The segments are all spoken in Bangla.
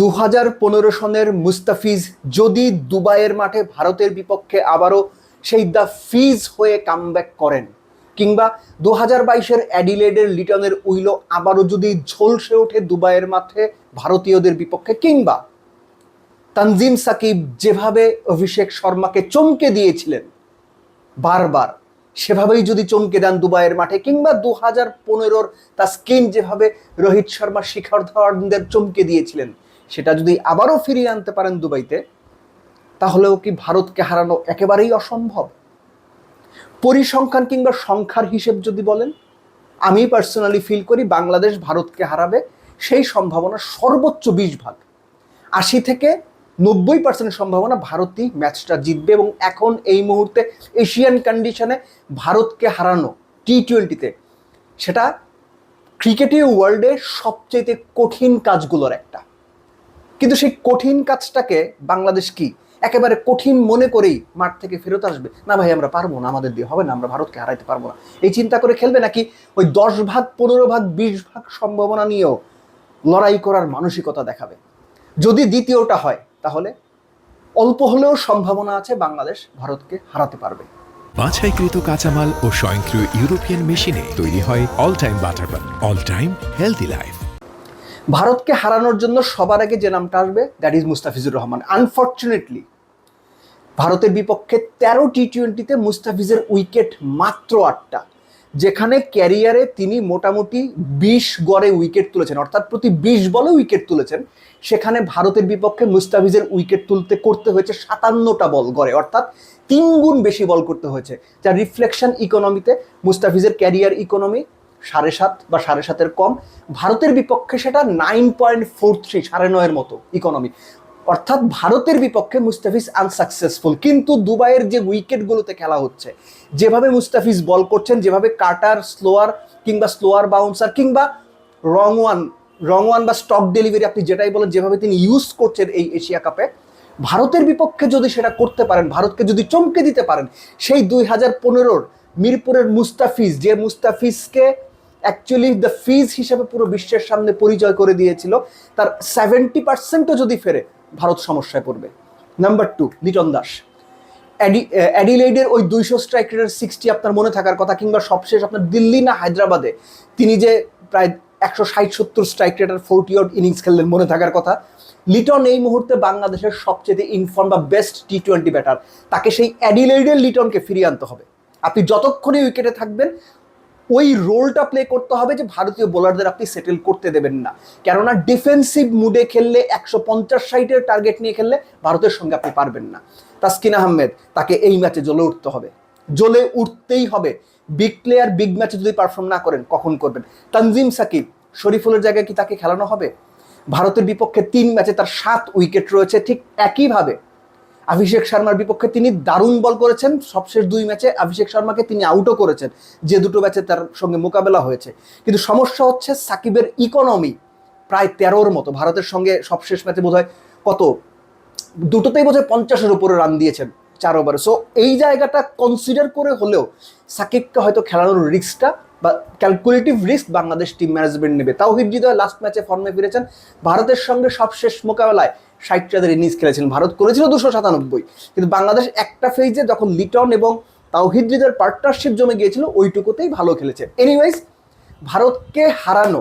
দু হাজার পনেরো সনের মুস্তাফিজ যদি দুবাইয়ের মাঠে ভারতের বিপক্ষে আবারও সেই দ্য ফিজ হয়ে কামব্যাক করেন, কিংবা দু হাজার বাইশের অ্যাডিলেডের লিটনের উইলো আবারও যদি ঝলসে ওঠে দুবাইয়ের মাঠে ভারতীয়দের বিপক্ষে, কিংবা তানজিম সাকিব যেভাবে অভিষেক শর্মাকে চমকে দিয়েছিলেন, বারবার সেভাবেই যদি চমকে দেন দুবাইয়ের মাঠে, কিংবা দু হাজার পনেরোর তার স্কিন যেভাবে রোহিত শর্মা শিখর ধাওয়ানদের চমকে দিয়েছিলেন সেটা যদি আবারও ফিরিয়ে আনতে পারেন দুবাইতে, তাহলেও কি ভারতকে হারানো একেবারেই অসম্ভব? পরিসংখ্যান কিংবা সংখ্যার হিসেব যদি বলেন, আমি পার্সোনালি ফিল করি বাংলাদেশ ভারতকে হারাবে সেই সম্ভাবনা সর্বোচ্চ বিশ ভাগ। আশি থেকে নব্বই পার্সেন্ট সম্ভাবনা ভারতই ম্যাচটা জিতবে এবং এখন এই মুহূর্তে এশিয়ান কন্ডিশনে ভারতকে হারানো টি টোয়েন্টিতে সেটা ক্রিকেটীয় ওয়ার্ল্ডে সবচেয়ে কঠিন কাজগুলোর একটা। কিন্তু সেই কঠিন কাজটাকে বাংলাদেশ কি? একেবারে কঠিন মনে করেই মাঠ থেকে ফেরত আসবে? না ভাই, আমরা পারব না, আমাদের দিয়ে হবে না, আমরা ভারতকে হারাইতে পারব না। এই চিন্তা করে খেলবে নাকি ওই দশ ভাগ, পনেরো ভাগ, বিশ ভাগ সম্ভাবনা নিয়েও লড়াই করার মানসিকতা দেখাবে? যদি দ্বিতীয়টা হয়, তাহলে অল্প হলেও সম্ভাবনা আছে বাংলাদেশ ভারতকে হারাতে পারবে। বাছাইকৃত কাঁচামাল ও স্বয়ংক্রিয় ইউরোপিয়ান মেশিনে তৈরি হয় all time butter all time healthy life ভারতকে হারানোর জন্য সবার আগে যে নামটা আসবে that is Mustafizur Rahman. Unfortunately ভারতের বিপক্ষে তেরো টি টোয়েন্টিতে মুস্তাফিজের উইকেট মাত্র আটটা, যেখানে ক্যারিয়ারে তিনি মোটামুটি বিশ গড়ে উইকেট তুলেছেন, অর্থাৎ প্রতি বিশ বলে উইকেট তুলেছেন। সেখানে ভারতের বিপক্ষে মুস্তাফিজের উইকেট তুলতে করতে হয়েছে সাতান্নটা বল গড়ে, অর্থাৎ তিন গুণ বেশি বল করতে হয়েছে। যার রিফ্লেকশন ইকোনমিতে মুস্তাফিজের ক্যারিয়ার ইকোনমি সাড়ে সাত বা সাড়ে সাতের কম। ভারতের বিপক্ষে সেটা নাইন পয়েন্ট ফোর থ্রি সাড়ে নয়ের মতো ইকোনমি অর্থাৎ ভারতের বিপক্ষে মুস্তাফিজ আনসাকসেসফুল কিন্তু দুবাইয়ের যে উইকেটগুলোতে খেলা হচ্ছে, যেভাবে মুস্তাফিজ বল করছেন, যেভাবে কাটার স্লোয়ার কিংবা স্লোয়ার বাউন্সার কিংবা রং ওয়ান রং ওয়ান বা স্টক ডেলিভারি আপনি যেটাই বলেন, যেভাবে তিনি ইউজ করছেন এই এশিয়া কাপে ভারতের বিপক্ষে যদি সেটা করতে পারেন, ভারতকে যদি চমকে দিতে পারেন, সেই দুই হাজার পনেরোর মিরপুরের মুস্তাফিজ, যে মুস্তাফিজকে অ্যাকচুয়ালি দ্য ফিজ হিসাবে পুরো বিশ্বের সামনে পরিচয় করে দিয়েছিল। তার সেভেন্টি পার্সেন্টও যদি ফেরে, ভারত সমস্যায় পড়বে। Number two Liton Das. Adi অ্যাডিলেইডের ওই দুইশো স্ট্রাইক সিক্সটি আপনার মনে থাকার কথা, কিংবা সবশেষ আপনার দিল্লি না হায়দ্রাবাদে, তিনি যে প্রায় একশো ষাট সত্তর স্ট্রাইক রেটের ফোরটি অড ইনিংস খেললেন মনে থাকার কথা, লিটন এই মুহূর্তে বাংলাদেশের সবচেয়ে ইনফর্ম বা বেস্ট টি টোয়েন্টি ব্যাটার তাকে সেই অ্যাডিলেইডের লিটনকে ফিরিয়ে আনতে হবে। আপনি যতক্ষণই উইকেটে থাকবেন ওই রোলটা প্লে করতে হবে যে ভারতীয় বোলারদের আপনি সেটেল করতে দেবেন না। কেননা ডিফেন্সিভ মুডে খেললে, একশো পঞ্চাশ সাইটের টার্গেট নিয়ে খেললে ভারতের সঙ্গে আপনি পারবেন না। তাসকিন আহমেদ, তাকে এই ম্যাচে জ্বলে উঠতে হবে। জ্বলে উঠতেই হবে। বিগ প্লেয়ার বিগ ম্যাচে যদি পারফর্ম না করেন, কখন করবেন? তানজিম সাকিব, শরীফুলের জায়গায় কি তাকে খেলানো হবে? ভারতের বিপক্ষে তিন ম্যাচে তার সাত উইকেট রয়েছে। ঠিক একইভাবে অভিষেক শর্মার বিপক্ষে তিনি দারুণ বল করেছেন। সবশেষ দুই ম্যাচে অভিষেক শর্মাকে তিনি আউটও করেছেন। যে দুটো ম্যাচে তার সঙ্গে মোকাবেলা হয়েছে। কিন্তু সমস্যা হচ্ছে সাকিবের ইকোনমি প্রায় তেরোর মতো। ভারতের সঙ্গে সবশেষ ম্যাচে বোধ কত? দুটোতেই বোধহয় পঞ্চাশের উপরে রান দিয়েছেন চার ওভারে সো এই জায়গাটা কনসিডার করে হলেও সাকিবকে হয়তো খেলানোর রিস্কটা বা calculative risk Bangladesh team management নেবে। তাওহিদ হৃদয় লাস্ট ম্যাচে ফর্মে ফিরেছেন। ভারতের সঙ্গে সবশেষ মোকাবেলায় ষাট রানের ইনিংস খেলেছিলেন ভারত করেছিল দুশো সাতানব্বই। কিন্তু বাংলাদেশ একটা ফেজে যখন লিটন এবং তাওহিদ হৃদয়ের পার্টনারশিপ জমে গিয়েছিল, ওইটুকুতেই ভালো খেলেছে। এনিওয়াইজ ভারতকে হারানো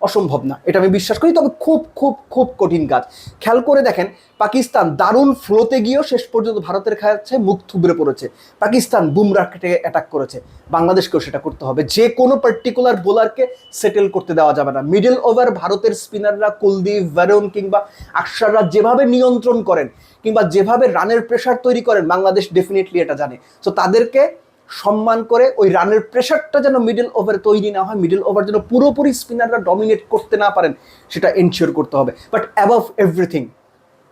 অসম্ভব না, এটা আমি বিশ্বাস করি। তবে খুব খুব খুব কঠিন কাজ। খেয়াল করে দেখেন, পাকিস্তান দারুণ ফ্লোতে গিয়েও শেষ পর্যন্ত ভারতের কাছে মুখ থুবড়ে পড়েছে। পাকিস্তান বুমরাহকে অ্যাটাক করেছে। বাংলাদেশকেও সেটা করতে হবে। যে কোনো পার্টিকুলার বোলারকে সেটেল করতে দেওয়া যাবে না। মিডল ওভার ভারতের স্পিনাররা কুলদীপ ভ্যারন কিংবা আকসাররা যেভাবে নিয়ন্ত্রণ করেন, কিংবা যেভাবে রানের প্রেশার তৈরি করেন, বাংলাদেশ ডেফিনেটলি এটা জানে। সো তাদেরকে সম্মান করে ওই রানের প্রেশারটা যেন মিডল ওভারে তৈরি না হয় মিডল ওভার যেন পুরোপুরি স্পিনাররা ডমিনেট করতে না পারেন, সেটা এনশিওর করতে হবে। বাট অ্যাবভ এভরিথিং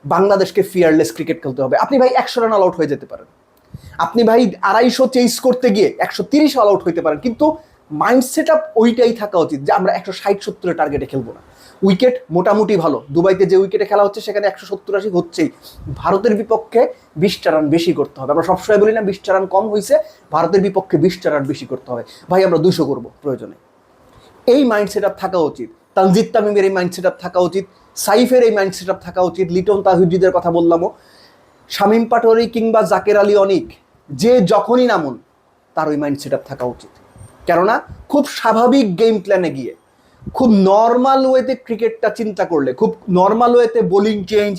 বাংলাদেশকে ফিয়ারলেস ক্রিকেট খেলতে হবে। আপনি ভাই একশো রান অল আউট হয়ে যেতে পারেন। আপনি ভাই আড়াইশো চেঞ্জ করতে গিয়ে একশো তিরিশ অল আউট হইতে পারেন। কিন্তু মাইন্ড সেট আপ ওইটাই থাকা উচিত যে আমরা একশো ষাট সত্তরের টার্গেটে খেলব না। উইকেট মোটামুটি ভালো। দুবাইতে যে উইকেটে খেলা হচ্ছে, সেখানে একশো সত্তর আশি হচ্ছেই। ভারতের বিপক্ষে বিশটা রান বেশি করতে হবে। আমরা সবসময় বলি না, বিশটা রান কম হয়েছে ভারতের বিপক্ষে বিশটা রান বেশি করতে হবে। ভাই, আমরা দুশো করব প্রয়োজনে। এই মাইন্ড সেট আপ থাকা উচিত। তানজিদ তামিমের এই মাইন্ড সেট আপ থাকা উচিত। সাইফের এই মাইন্ড সেট থাকা উচিত। লিটন তাহিউদ্দিদের কথা বললামও। শামীম পাটোয়ারি কিংবা জাকের আলী অনিক, যে যখনই নামুন, তার ওই মাইন্ড সেট থাকা উচিত। কেননা, খুব স্বাভাবিক গেম প্ল্যানে গিয়ে খুব নর্মাল ওয়েতে ক্রিকেটটা চিন্তা করলে, খুব নর্মাল ওয়েতে বোলিং চেঞ্জ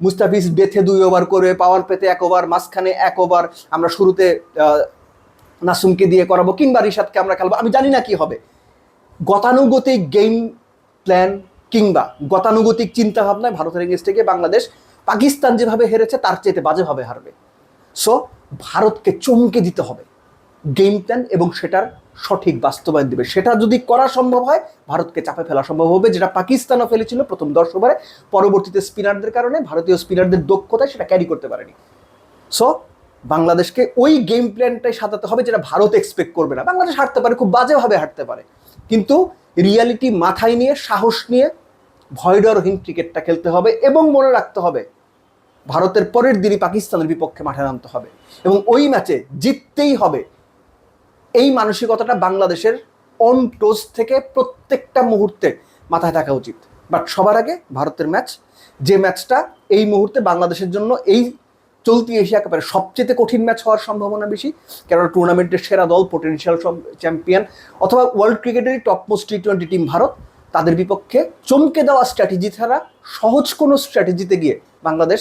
মুস্তাফিজ বেথে দুই ওভার করে পাওয়ার পেতে এক ওভার মাঝখানে এক ওভার আমরা শুরুতে নাসুমকে দিয়ে করাবো কিংবা রিশাদকে আমরা খেলব, আমি জানি না কি হবে। গতানুগতিক গেম প্ল্যান কিংবা গতানুগতিক চিন্তা ভাবনায় ভারতের এগেস্ট থেকে বাংলাদেশ, পাকিস্তান যেভাবে হেরেছে, তার চেয়ে বাজেভাবে হারবে। সো ভারতকে চমকে দিতে হবে। গেম প্ল্যান এবং সেটার সঠিক বাস্তবায়ন দেবে। সেটা যদি করা সম্ভব হয়, ভারতকে চাপে ফেলা সম্ভব হবে। যেটা পাকিস্তানও ফেলেছিল প্রথম দশ ওভারে। পরবর্তীতে স্পিনারদের কারণে ভারতীয় স্পিনারদের দক্ষতায় সেটা ক্যারি করতে পারেনি। সো বাংলাদেশকে ওই গেম প্ল্যানটাই সাজাতে হবে যেটা ভারত এক্সপেক্ট করবে না। বাংলাদেশ হারতে পারে, খুব বাজেভাবে হারতে পারে। কিন্তু রিয়ালিটি মাথায় নিয়ে, সাহস নিয়ে ভয়ডরহীন ক্রিকেটটা খেলতে হবে এবং মনে রাখতে হবে, ভারতের পরের দিনই পাকিস্তানের বিপক্ষে মাঠে নামতে হবে। এবং ওই ম্যাচে জিততেই হবে। এই মানসিকতাটা বাংলাদেশের অন টোস থেকে প্রত্যেকটা মুহূর্তে মাথায় থাকা উচিত। বাট সবার আগে ভারতের ম্যাচ যে ম্যাচটা এই মুহূর্তে বাংলাদেশের জন্য এই চলতি এশিয়া কাপের সবচেয়ে কঠিন ম্যাচ হওয়ার সম্ভাবনা বেশি, কেননা টুর্নামেন্টের সেরা দল পোটেনশিয়াল চ্যাম্পিয়ন অথবা world ক্রিকেটেরই top most T twenty team Bharat, তাদের বিপক্ষে চমকে দেওয়া স্ট্র্যাটেজি ছাড়া সহজ কোনো স্ট্র্যাটেজিতে গিয়ে বাংলাদেশ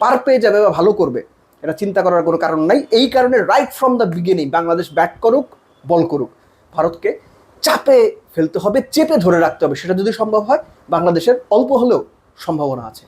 পার পেয়ে যাবে বা ভালো করবে। এটা চিন্তা করার কোনো কারণ নাই। এই কারণে right from the beginning Bangladesh bat করুক বল করুক, ভারতকে চাপে ফেলতে হবে, চেপে ধরে রাখতে হবে। সেটা যদি সম্ভব হয়, বাংলাদেশের অল্প হলেও সম্ভাবনা আছে।